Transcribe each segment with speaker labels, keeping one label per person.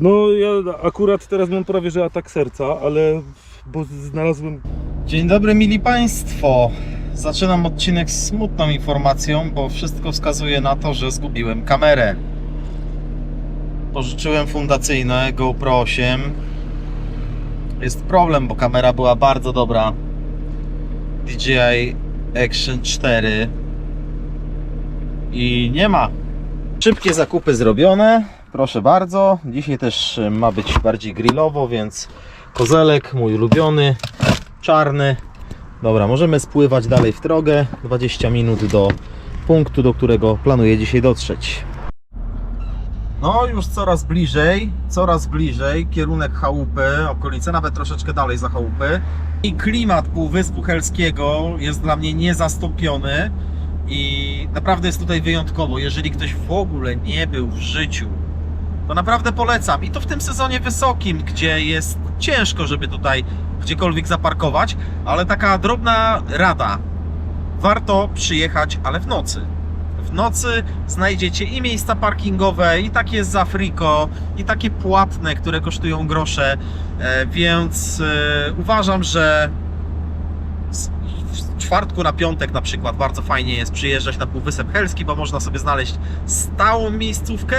Speaker 1: No ja akurat teraz mam prawie że atak serca, ale bo znalazłem
Speaker 2: Dzień dobry, mili Państwo. Zaczynam odcinek z smutną informacją, bo wszystko wskazuje na to, że zgubiłem kamerę. Pożyczyłem fundacyjne GoPro 8. Jest problem, bo kamera była bardzo dobra. DJI Action 4 i nie ma. Szybkie zakupy zrobione. Proszę bardzo. Dzisiaj też y, ma być bardziej grillowo, więc kozelek mój ulubiony, czarny. Dobra, możemy spływać dalej w drogę. 20 minut do punktu, do którego planuję dzisiaj dotrzeć. No, już coraz bliżej, coraz bliżej, kierunek chałupy, okolice, nawet troszeczkę dalej za chałupy. I klimat Półwyspu Helskiego jest dla mnie niezastąpiony i naprawdę jest tutaj wyjątkowo. Jeżeli ktoś w ogóle nie był w życiu, to naprawdę polecam. I to w tym sezonie wysokim, gdzie jest ciężko, żeby tutaj gdziekolwiek zaparkować, ale taka drobna rada. Warto przyjechać, ale w nocy. W nocy znajdziecie i miejsca parkingowe, i takie z Afriko, i takie płatne, które kosztują grosze, e, więc e, uważam, że w czwartku na piątek na przykład bardzo fajnie jest przyjeżdżać na Półwysep Helski, bo można sobie znaleźć stałą miejscówkę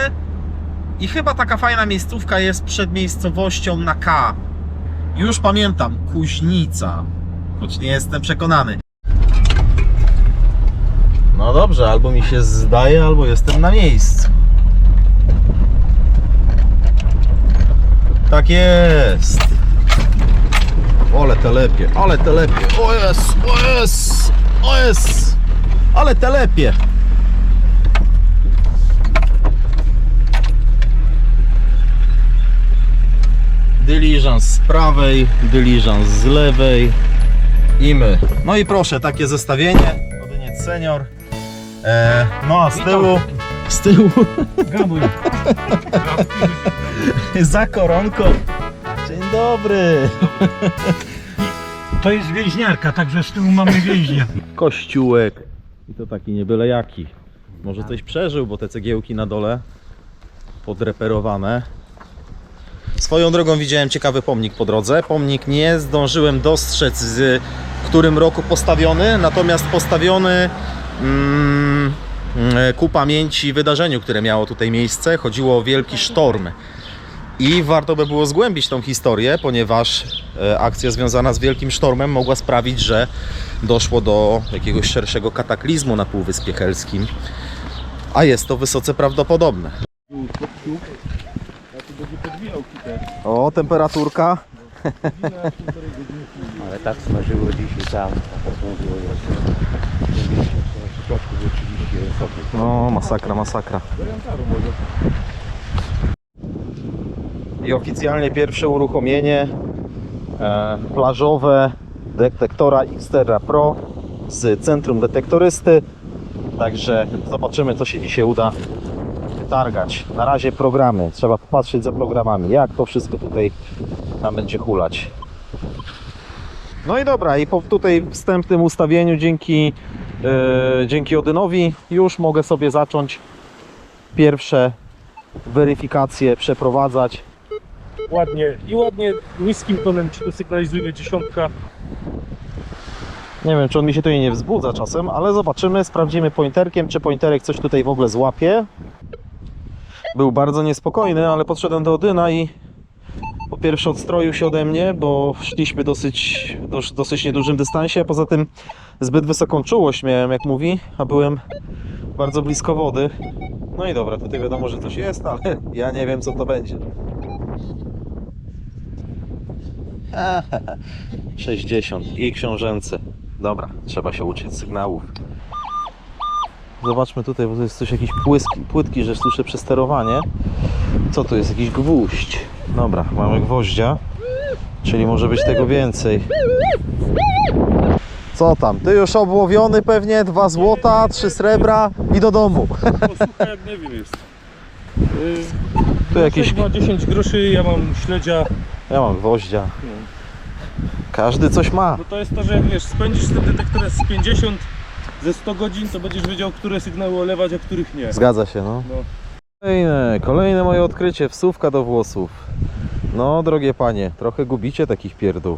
Speaker 2: i chyba taka fajna miejscówka jest przed miejscowością na K. Już pamiętam, Kuźnica, choć nie jestem przekonany. No dobrze, albo mi się zdaje, albo jestem na miejscu. Tak jest. Ole telepie, ale telepie. O jest, o jest, o jest. Ale telepie. Dyliżans z prawej, dyliżans z lewej i my. No i proszę, takie zestawienie. Odyniec senior. E, no a z tyłu, z tyłu za koronką. Dzień dobry.
Speaker 3: To jest więźniarka, także z tyłu mamy więźnia.
Speaker 2: Kościółek. I to taki nie byle jaki. Może coś przeżył, bo te cegiełki na dole podreperowane. Swoją drogą widziałem ciekawy pomnik po drodze. Pomnik nie zdążyłem dostrzec z którym roku postawiony, natomiast postawiony mm, mm, ku pamięci wydarzeniu, które miało tutaj miejsce. Chodziło o wielki sztorm. I warto by było zgłębić tą historię, ponieważ e, akcja związana z wielkim sztormem mogła sprawić, że doszło do jakiegoś szerszego kataklizmu na Półwyspie Helskim. A jest to wysoce prawdopodobne. O, temperaturka.
Speaker 4: Ale tak smażyło dzisiaj tam, tak smażyło jeszcze. W środku było 30 stopni.
Speaker 2: No, masakra, masakra. I oficjalnie pierwsze uruchomienie e, plażowe detektora Xterra Pro z centrum detektorysty. Także zobaczymy, co się dzisiaj uda wytargać. Na razie programy. Trzeba popatrzeć za programami, jak to wszystko tutaj nam będzie hulać. No i dobra, i po tutaj wstępnym ustawieniu dzięki, e, dzięki Odynowi już mogę sobie zacząć pierwsze weryfikacje przeprowadzać.
Speaker 1: Ładnie i ładnie niskim tonem ci to sygnalizuje dziesiątka.
Speaker 2: Nie wiem, czy on mi się tutaj nie wzbudza czasem, ale zobaczymy, sprawdzimy pointerkiem, czy pointerek coś tutaj w ogóle złapie. Był bardzo niespokojny, ale podszedłem do Odyna i po pierwsze odstroił się ode mnie, bo szliśmy dosyć, dos- dosyć niedużym dystansie, poza tym zbyt wysoką czułość miałem, jak mówi, a byłem bardzo blisko wody. No i dobra, tutaj wiadomo, że coś jest, ale ja nie wiem, co to będzie. 60 i książęcy. Dobra, trzeba się uczyć sygnałów. Zobaczmy tutaj, bo to jest coś jakiś płyski, płytki, że słyszę przesterowanie. Co to jest? Jakiś gwóźdź. Dobra, mamy gwoździa. Czyli może być tego więcej. Co tam? Ty już obłowiony pewnie, dwa złota, trzy srebra i do domu.
Speaker 1: O, słuchaj, jak nie wiem jest.
Speaker 2: Tu jakieś...
Speaker 1: ma 10 groszy, ja mam śledzia.
Speaker 2: Ja mam gwoździa. Każdy coś ma.
Speaker 1: No to jest to, że jak wiesz, spędzisz z tym detektorem z 50 ze 100 godzin, to będziesz wiedział, które sygnały olewać, a których nie.
Speaker 2: Zgadza się, no.
Speaker 1: No.
Speaker 2: Kolejne, kolejne moje odkrycie, wsówka do włosów. No, drogie panie, trochę gubicie takich pierdół.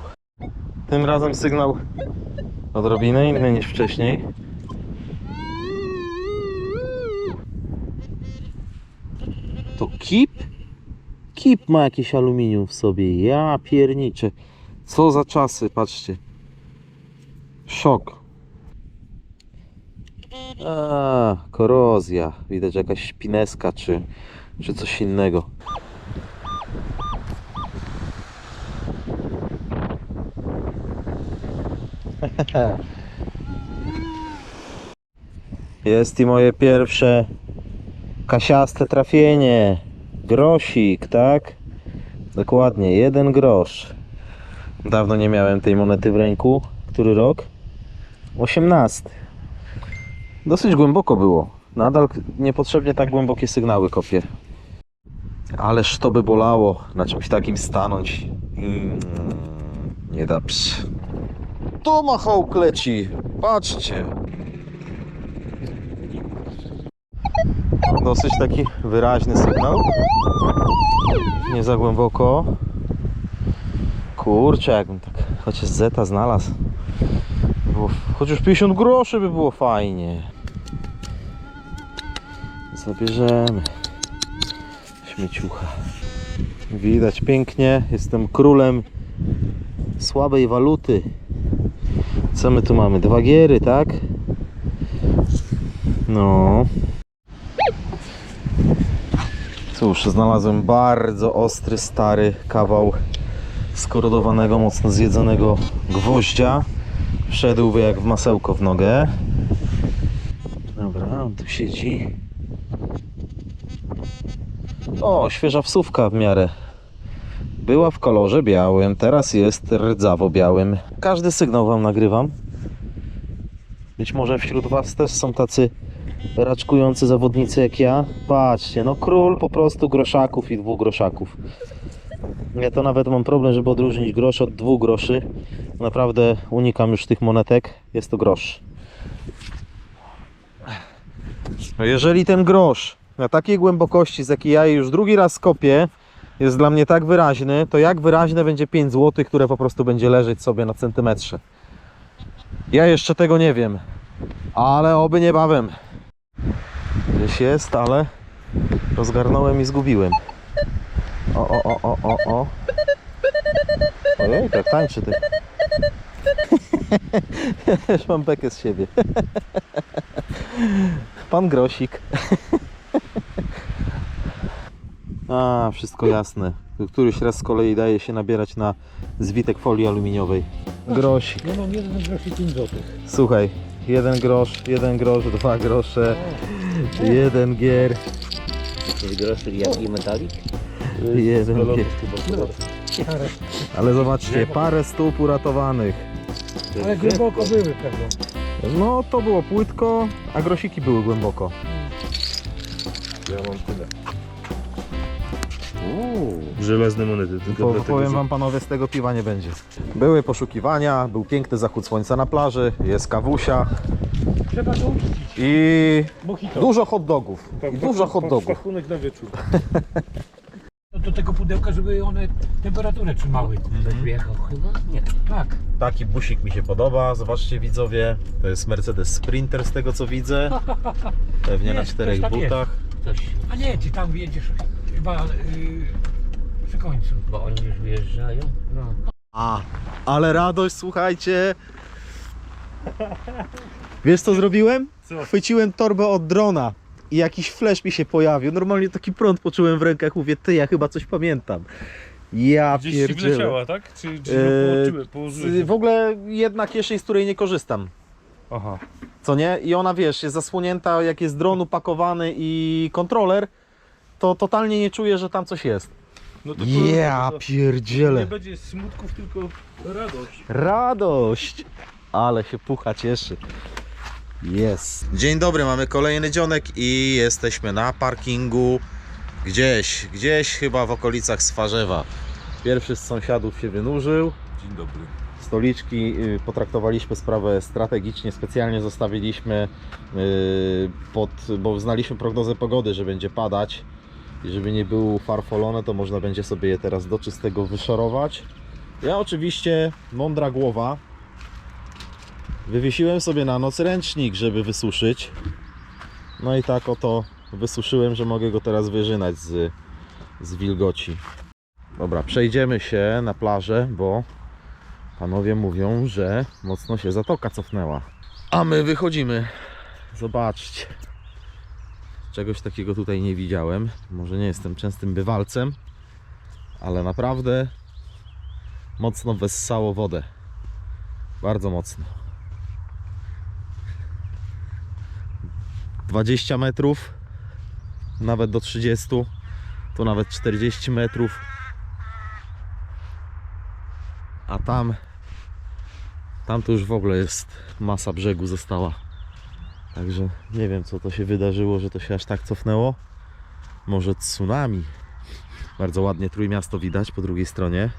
Speaker 2: Tym razem sygnał odrobinę inny niż wcześniej. To kip? Kip ma jakieś aluminium w sobie. Ja pierniczę. Co za czasy, patrzcie. Szok. A, korozja. Widać jakaś szpineska czy, czy coś innego. Jest i moje pierwsze kasiaste trafienie. Grosik, tak? Dokładnie, jeden grosz. Dawno nie miałem tej monety w ręku. Który rok? 18. Dosyć głęboko było. Nadal niepotrzebnie tak głębokie sygnały kopię. Ależ to by bolało na czymś takim stanąć. Mm, nie da ps. Tomahawk leci. Patrzcie. Dosyć taki wyraźny sygnał. Nie za głęboko. Kurczę, jakbym tak chociaż zeta znalazł. Było, chociaż 50 groszy by było fajnie. Zabierzemy. Śmieciucha. Widać pięknie. Jestem królem słabej waluty. Co my tu mamy? Dwa giery, tak? No. Cóż, znalazłem bardzo ostry, stary kawał skorodowanego, mocno zjedzonego gwoździa. Wszedłby jak w masełko w nogę. Dobra, on tu siedzi. O, świeża wsówka w miarę. Była w kolorze białym, teraz jest rdzawo białym. Każdy sygnał wam nagrywam. Być może wśród was też są tacy raczkujący zawodnicy jak ja. Patrzcie, no król po prostu groszaków i dwóch groszaków. Ja to nawet mam problem, żeby odróżnić grosz od dwóch groszy. Naprawdę unikam już tych monetek. Jest to grosz. No Jeżeli ten grosz na takiej głębokości, z jakiej ja je już drugi raz kopię, jest dla mnie tak wyraźny, to jak wyraźne będzie 5 zł, które po prostu będzie leżeć sobie na centymetrze. Ja jeszcze tego nie wiem, ale oby niebawem. Gdzieś jest, ale rozgarnąłem i zgubiłem. O, o, o, o, o, o. Ojej, tak tańczy ty. Już mam bekę z siebie. Pan Grosik. A, wszystko jasne. Któryś raz z kolei daje się nabierać na zwitek folii aluminiowej. Grosik.
Speaker 3: Ja mam jeden grosz i 5 złotych.
Speaker 2: Słuchaj, jeden grosz, jeden grosz, dwa grosze, jeden gier,
Speaker 4: Groszy jaki metalik?
Speaker 2: jeden gier.
Speaker 3: Ale,
Speaker 2: Ale zobaczcie, parę stóp uratowanych.
Speaker 3: ale głęboko były pewno.
Speaker 2: No to było płytko, a grosiki były głęboko.
Speaker 1: Ja mam tyle. Żelazne monety. Tylko
Speaker 2: Po,
Speaker 1: dlatego,
Speaker 2: powiem
Speaker 1: że-
Speaker 2: wam panowie, z tego piwa nie będzie. Były poszukiwania, był piękny zachód słońca na plaży, jest kawusia
Speaker 3: Trzeba to uczcić.
Speaker 2: i
Speaker 3: Mojito.
Speaker 2: dużo hot dogów.
Speaker 1: Tak,
Speaker 2: I dużo hot dogów.
Speaker 1: Na wieczór.
Speaker 3: No do tego pudełka, żeby one temperaturę trzymały. Ktoś wjechał chyba? Nie. Tak.
Speaker 2: Taki busik mi się podoba, zobaczcie widzowie, to jest Mercedes Sprinter z tego co widzę. Pewnie na
Speaker 3: Jest,
Speaker 2: czterech
Speaker 3: też tak
Speaker 2: butach.
Speaker 4: Coś,
Speaker 3: A nie, ty tam jedziesz chyba yy, przy końcu.
Speaker 4: bo oni już wyjeżdżają.
Speaker 3: No.
Speaker 2: A, ale radość, słuchajcie. Wiesz co zrobiłem?
Speaker 1: Co?
Speaker 2: Chwyciłem torbę od drona i jakiś flash mi się pojawił. Normalnie taki prąd poczułem w rękach, mówię, ty, ja chyba coś pamiętam. Ja
Speaker 1: Gdzieś ci
Speaker 2: pierdzielę.
Speaker 1: wleciała, tak? Czy, czy
Speaker 2: Eee,
Speaker 1: położyłeś? położyłeś?
Speaker 2: W ogóle jedna kieszeń, z której nie korzystam.
Speaker 1: Aha.
Speaker 2: Co nie? I ona, wiesz, jest zasłonięta, jak jest dron upakowany i kontroler, to totalnie nie czuję, że tam coś jest.
Speaker 1: No to
Speaker 2: Ja
Speaker 1: to,
Speaker 2: pierdzielę.
Speaker 1: Nie będzie smutków, tylko radość.
Speaker 2: Radość! Ale się pucha cieszy. Jest. Dzień dobry, mamy kolejny dzionek i jesteśmy na parkingu gdzieś, gdzieś chyba w okolicach Swarzewa. Pierwszy z sąsiadów się wynurzył.
Speaker 1: Dzień dobry.
Speaker 2: Stoliczki y, potraktowaliśmy sprawę strategicznie, specjalnie zostawiliśmy y, pod, bo znaliśmy prognozę pogody, że będzie padać i żeby nie były farfolone, to można będzie sobie je teraz do czystego wyszorować. Ja oczywiście, mądra głowa, wywiesiłem sobie na noc ręcznik, żeby wysuszyć. No i tak oto wysuszyłem, że mogę go teraz wyżynać z, z wilgoci. Dobra, przejdziemy się na plażę, bo panowie mówią, że mocno się zatoka cofnęła. A my wychodzimy. Zobaczcie. Czegoś takiego tutaj nie widziałem. Może nie jestem częstym bywalcem, ale naprawdę mocno wessało wodę. Bardzo mocno. 20 metrów, nawet do 30, tu nawet 40 metrów. A tam, tam to już w ogóle jest masa brzegu została. Także nie wiem co to się wydarzyło, że to się aż tak cofnęło. Może tsunami. Bardzo ładnie Trójmiasto widać po drugiej stronie.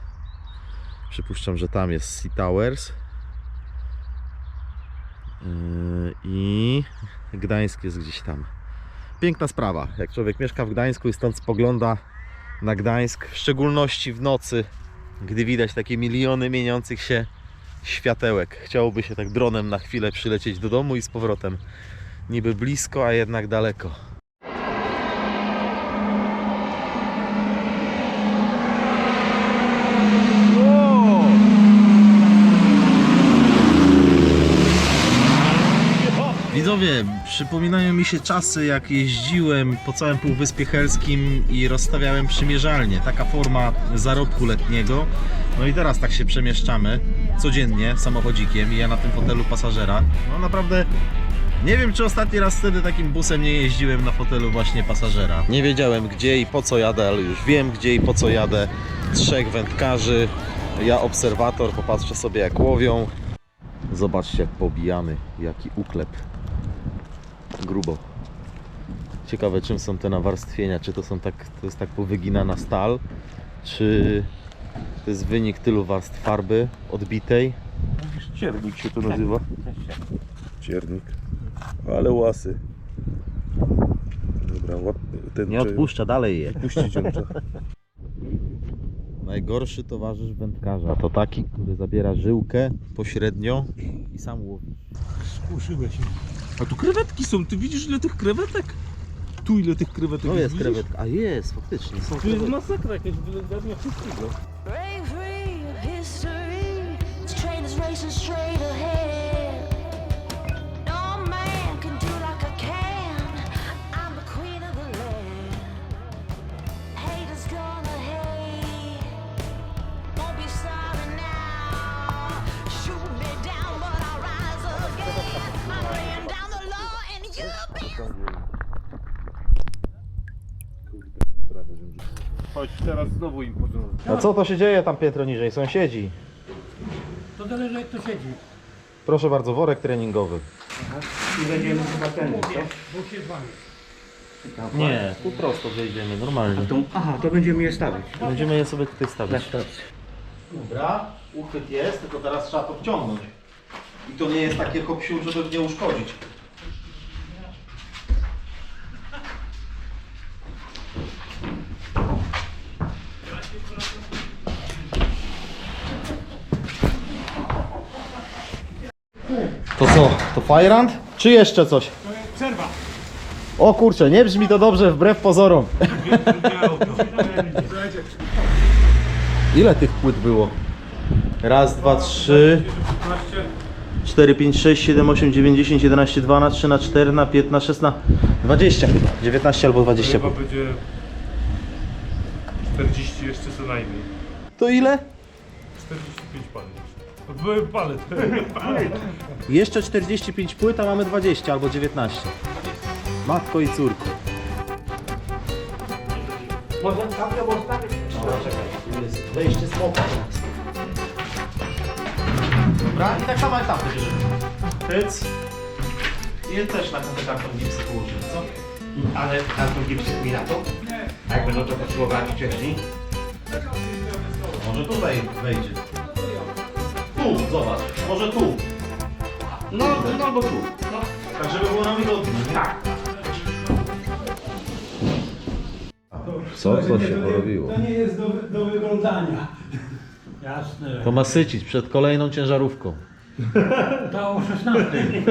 Speaker 2: Przypuszczam, że tam jest Sea Towers. Yy, I Gdańsk jest gdzieś tam. Piękna sprawa. Jak człowiek mieszka w Gdańsku i stąd spogląda na Gdańsk, w szczególności w nocy, gdy widać takie miliony mieniących się światełek. Chciałoby się tak dronem na chwilę przylecieć do domu i z powrotem. Niby blisko, a jednak daleko. Widzowie, przypominają mi się czasy, jak jeździłem po całym Półwyspie Helskim i rozstawiałem przymierzalnie. Taka forma zarobku letniego. No i teraz tak się przemieszczamy codziennie samochodzikiem i ja na tym fotelu pasażera. No naprawdę nie wiem, czy ostatni raz wtedy takim busem nie jeździłem na fotelu właśnie pasażera. Nie wiedziałem gdzie i po co jadę, ale już wiem gdzie i po co jadę. Trzech wędkarzy, ja obserwator, popatrzę sobie jak łowią. Zobaczcie pobijany, jaki uklep. Grubo. Ciekawe czym są te nawarstwienia, czy to są tak, to jest tak powyginana stal, czy to jest wynik tylu warstw farby odbitej.
Speaker 1: Ciernik się to nazywa. Ciernik. Ale łasy. Dobra, łap, ten
Speaker 2: Nie odpuszcza, dalej je.
Speaker 1: Puścić.
Speaker 2: Najgorszy towarzysz wędkarza to taki, który zabiera żyłkę pośrednio i sam łowi.
Speaker 3: Skuszyłeś się.
Speaker 1: A tu krewetki są, ty widzisz ile tych krewetek? Tu ile tych krewetek
Speaker 2: No jest
Speaker 1: widzisz?
Speaker 2: krewetka. A jest, faktycznie. Są
Speaker 1: Tu jest
Speaker 2: krewetki.
Speaker 1: masakra jakaś wylęgarnia wszystkiego.
Speaker 5: Bravery of history. This train is racing straight ahead.
Speaker 1: Chodź, teraz znowu im podążę.
Speaker 2: A co to się dzieje tam piętro niżej? Sąsiedzi.
Speaker 3: To zależy jak to siedzi.
Speaker 2: Proszę bardzo, worek treningowy.
Speaker 4: I będziemy chyba ten, co?
Speaker 3: Bo się zwali.
Speaker 2: Nie, tu prosto wejdziemy, normalnie.
Speaker 4: To, aha, to będziemy je stawić.
Speaker 2: Będziemy je sobie tutaj
Speaker 4: Na
Speaker 2: stawiać.
Speaker 4: stacji.
Speaker 2: Dobra, uchwyt jest, tylko teraz trzeba to wciągnąć. I to nie jest takie kopsiu, żeby nie uszkodzić. To co? To Fajrant? Czy jeszcze coś?
Speaker 3: Przerwa.
Speaker 2: O kurczę, nie brzmi to dobrze wbrew pozorom. Ile tych płyt było? Raz, dwa, trzy, 4, 5, 6, 7, 8, 9, 10, 11, 2 na 3 na 4 na 5 na 6 na 20 chyba. 19 albo 20
Speaker 1: Chyba będzie 40 jeszcze co najmniej.
Speaker 2: To ile?
Speaker 1: 45 palet. Były palet.
Speaker 2: Jeszcze 45 płyt, a mamy 20 albo 19. Matko i córko.
Speaker 3: Może tam to postawić.
Speaker 2: Dobra, czekaj, jest wejście smoka teraz. Dobra, i tak samo jak tam bierzemy. Hyc. I też na ten karton gipsy położymy, co?
Speaker 4: Ale karton gipsy mi na to? A jak będą to potrzebowali wcześniej?
Speaker 2: Może tutaj wejdzie. Tu, zobacz. Może tu.
Speaker 4: No, no bo tu. No.
Speaker 2: Tak, żeby było nam wygodnie.
Speaker 4: Tak.
Speaker 2: Co? Co się porobiło?
Speaker 3: To nie jest do, do wyglądania. Jasne.
Speaker 2: To ma sycić przed kolejną ciężarówką.
Speaker 3: To o 16.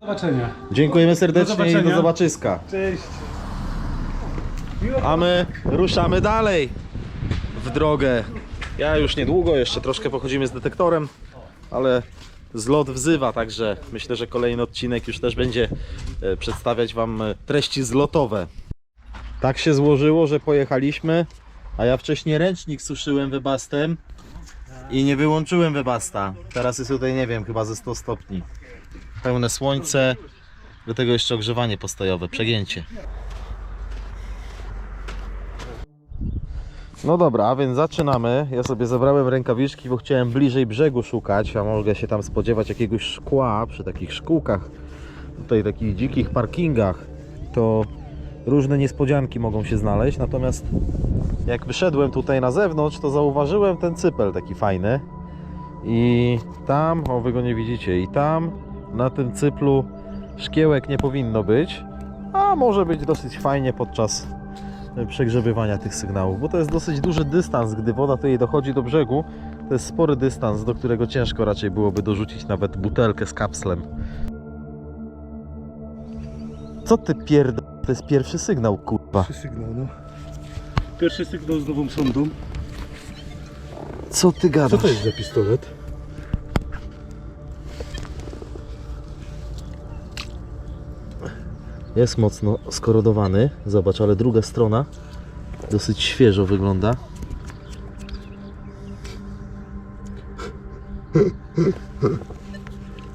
Speaker 3: Do zobaczenia.
Speaker 2: Dziękujemy serdecznie
Speaker 1: Do
Speaker 2: i do zobaczyska.
Speaker 1: Cześć.
Speaker 2: A my ruszamy dalej w drogę. Ja już niedługo, jeszcze troszkę pochodzimy z detektorem, ale zlot wzywa, także myślę, że kolejny odcinek już też będzie e, przedstawiać Wam e, treści zlotowe. Tak się złożyło, że pojechaliśmy, a ja wcześniej ręcznik suszyłem wybastem i nie wyłączyłem wybasta. Teraz jest tutaj, nie wiem, chyba ze 100 stopni. Pełne słońce, do tego jeszcze ogrzewanie postojowe, przegięcie. No dobra, a więc zaczynamy. Ja sobie zabrałem rękawiczki, bo chciałem bliżej brzegu szukać, a mogę się tam spodziewać jakiegoś szkła przy takich szkółkach, tutaj takich dzikich parkingach, to różne niespodzianki mogą się znaleźć. Natomiast jak wyszedłem tutaj na zewnątrz, to zauważyłem ten cypel taki fajny. I tam, o wy go nie widzicie, i tam na tym cyplu szkiełek nie powinno być, a może być dosyć fajnie podczas przegrzebywania tych sygnałów, bo to jest dosyć duży dystans, gdy woda tutaj dochodzi do brzegu, to jest spory dystans, do którego ciężko raczej byłoby dorzucić nawet butelkę z kapslem. Co ty pierd... To jest pierwszy sygnał, kurwa.
Speaker 1: Pierwszy sygnał, no. Pierwszy sygnał z nową sondą.
Speaker 2: Co ty gadasz?
Speaker 1: Co to jest za pistolet?
Speaker 2: Jest mocno skorodowany, zobacz, ale druga strona dosyć świeżo wygląda.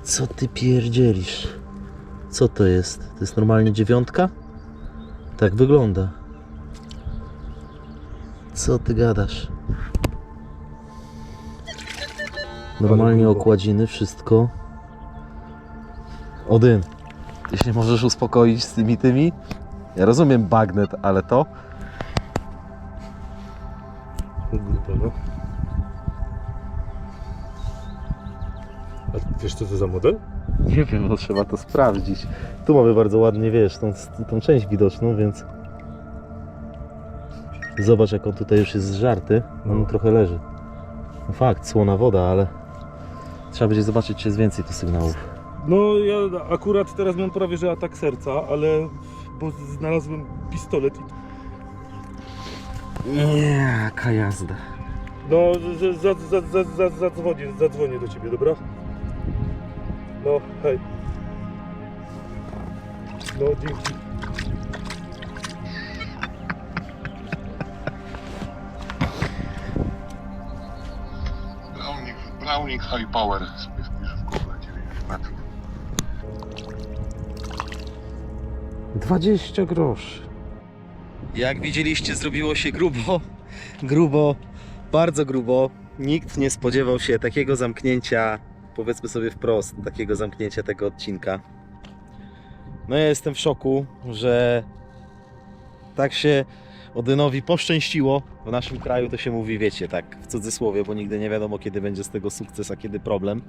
Speaker 2: Co ty pierdzielisz? Co to jest? To jest normalnie dziewiątka? Tak wygląda. Co ty gadasz? Normalnie okładziny, wszystko. Odyn. Ty się możesz uspokoić z tymi tymi? Ja rozumiem bagnet, ale to?
Speaker 1: Grupa, no. A wiesz co to za model?
Speaker 2: Nie wiem, no trzeba to sprawdzić. Tu mamy bardzo ładnie, wiesz, tą, tą część widoczną, więc... Zobacz, jak on tutaj już jest zżarty. On trochę leży. No fakt, słona woda, ale... Trzeba będzie zobaczyć, czy jest więcej tu sygnałów.
Speaker 1: No ja akurat teraz mam prawie że atak serca, ale bo znalazłem pistolet i
Speaker 2: Nie, jaka jazda.
Speaker 1: No, za, za, za, za, zadzwonię, zadzwonię do ciebie, dobra? No, hej. No, dzięki.
Speaker 6: Browning, Browning High Power
Speaker 2: 20 groszy. Jak widzieliście, zrobiło się grubo. Grubo, bardzo grubo. Nikt nie spodziewał się takiego zamknięcia, powiedzmy sobie wprost, takiego zamknięcia tego odcinka. No ja jestem w szoku, że tak się Odynowi poszczęściło. W naszym kraju to się mówi, wiecie, tak w cudzysłowie, bo nigdy nie wiadomo, kiedy będzie z tego sukces, a kiedy problem.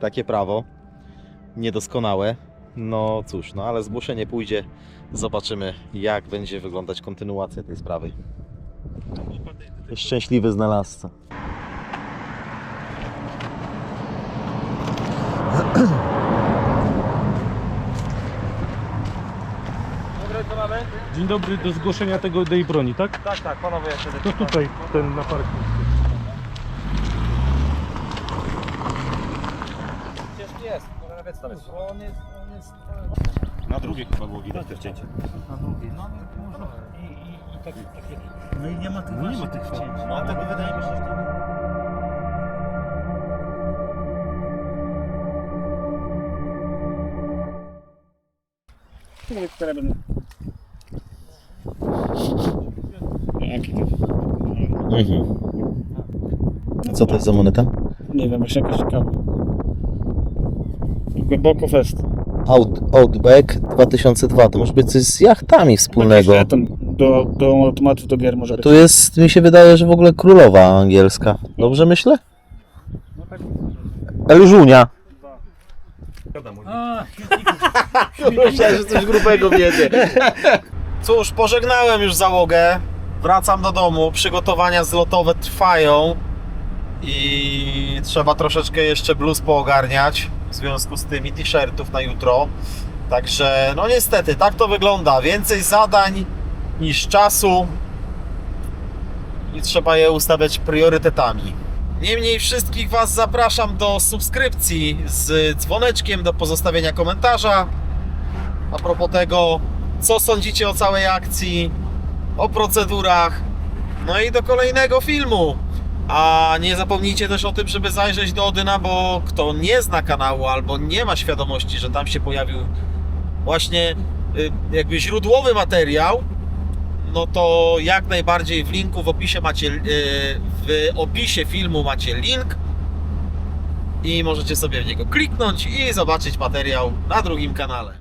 Speaker 2: Takie prawo. Niedoskonałe. No cóż, no ale zgłoszenie pójdzie. Zobaczymy, jak będzie wyglądać kontynuacja tej sprawy. Szczęśliwy znalazca.
Speaker 1: Dzień dobry, do zgłoszenia tego tej broni, tak?
Speaker 2: Tak, tak, panowie, ja się
Speaker 1: To tutaj, ten na
Speaker 2: jest, nawet tam jest. On jest, on jest...
Speaker 1: Na drugie chyba było widać te wcięcie.
Speaker 2: No i nie ma tych, nie ma tych wcięć. No tego wydaje mi się, że... Mhm. Co to jest za moneta?
Speaker 7: Nie wiem, jeszcze jakaś ciekawa. Głęboko fest.
Speaker 2: Out, Outback 2002. To może być coś z jachtami wspólnego.
Speaker 7: Jakiś Do, do automatów do gier może być.
Speaker 2: Tu jest, mi się wydaje, że w ogóle królowa angielska. Dobrze myślę? Elżunia.
Speaker 3: A,
Speaker 2: Myślałem, że coś grubego wiedzie. Cóż, pożegnałem już załogę. Wracam do domu. Przygotowania zlotowe trwają. I trzeba troszeczkę jeszcze bluz poogarniać związku z tymi t-shirtów na jutro. Także, no niestety, tak to wygląda. Więcej zadań niż czasu i trzeba je ustawiać priorytetami. Niemniej wszystkich Was zapraszam do subskrypcji z dzwoneczkiem, do pozostawienia komentarza a propos tego, co sądzicie o całej akcji, o procedurach, no i do kolejnego filmu. A nie zapomnijcie też o tym, żeby zajrzeć do Odyna, bo kto nie zna kanału albo nie ma świadomości, że tam się pojawił właśnie y, jakby źródłowy materiał, no to jak najbardziej w linku w opisie macie y, w opisie filmu macie link i możecie sobie w niego kliknąć i zobaczyć materiał na drugim kanale.